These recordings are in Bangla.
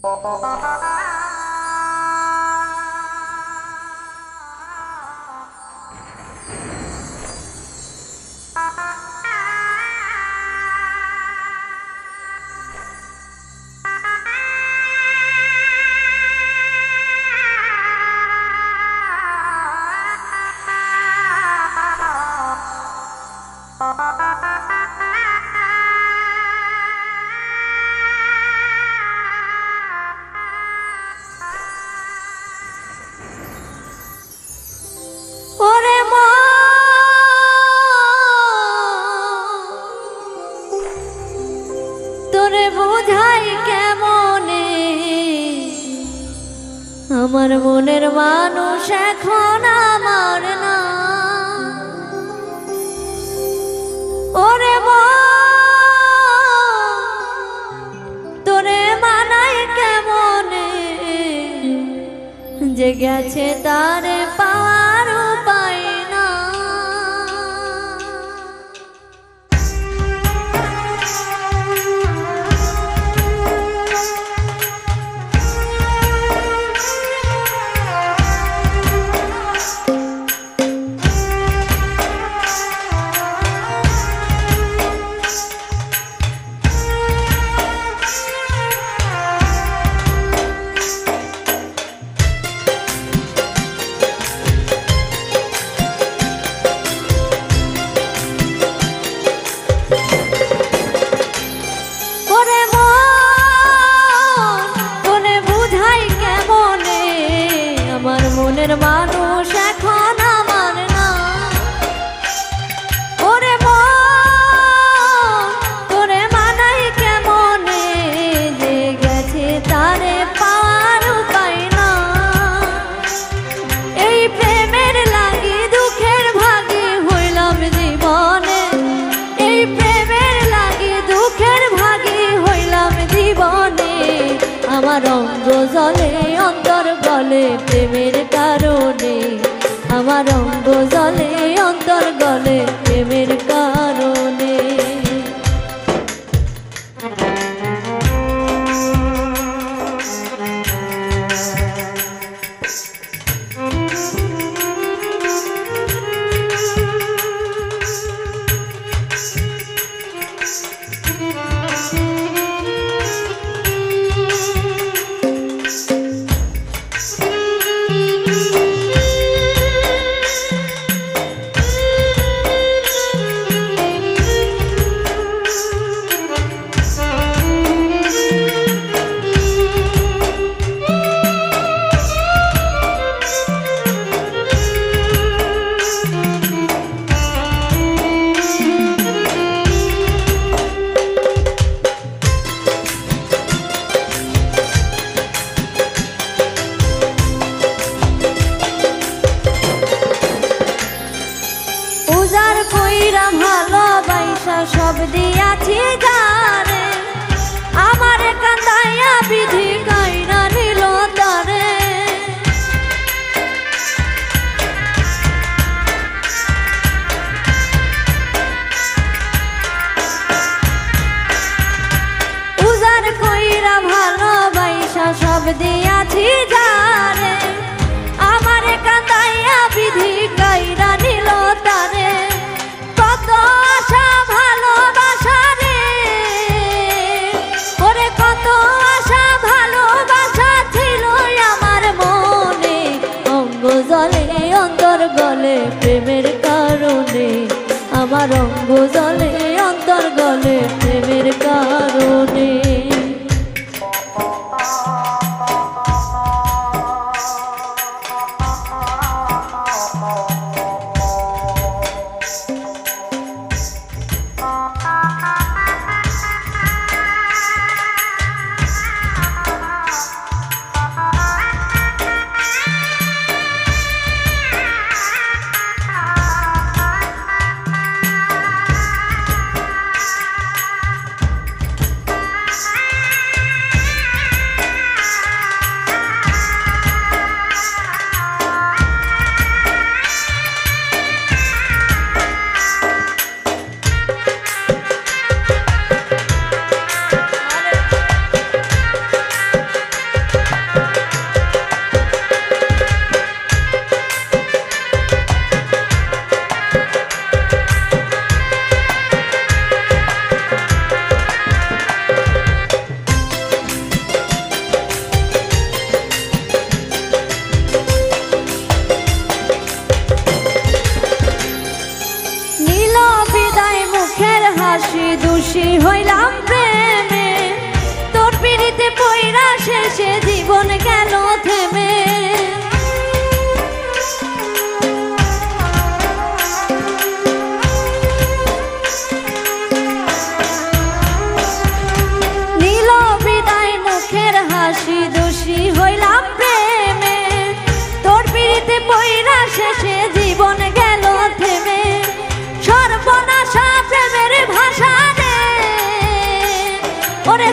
Ah আমার মনের মানুষ এখন আমার না। ওরে তোরে মানায় কেমন? যে গেছে তার আমার অঙ্গ জলে অন্তর গলে প্রেমের কারণে। আমার অঙ্গ জলে অন্তর গলে গলে প্রেমের কারণে আমার অঙ্গ জলে অন্তর গলে প্রেমের কারণে।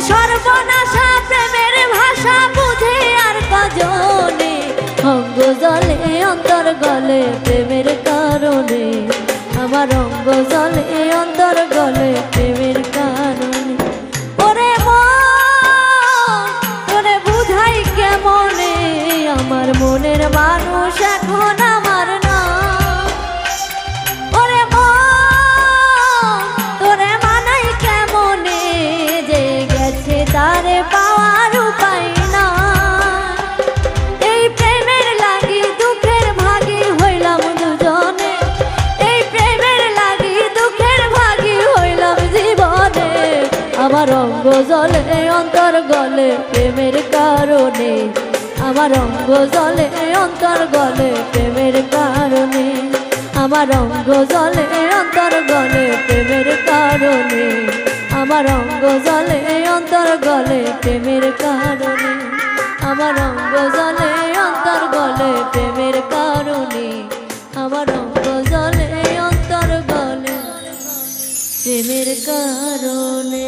সর্বনাশা প্রেমের ভাষা বুঝে আর কজনে? অঙ্গ জলে, অন্তর গলে প্রেমের কারণে। আমার অঙ্গ জলে, অন্তর গলে প্রেমের কারণে। ওরে তোরে বুঝাই কেমনে? আমার মনের মানুষ এখন আমার অঙ্গ জলে, অন্তর গলে, প্রেমের কারণে। আমার অঙ্গ জলে, অন্তর গলে, প্রেমের কারণে। আমার অঙ্গ জলে, অন্তর গলে, প্রেমের কারণে। আমার অঙ্গ জলে, অন্তর গলে, প্রেমের কারণে। আমার অঙ্গ জলে, অন্তর গলে, প্রেমের কারণে। আমার অঙ্গ জলে, অন্তর গলে, প্রেমের কারণে।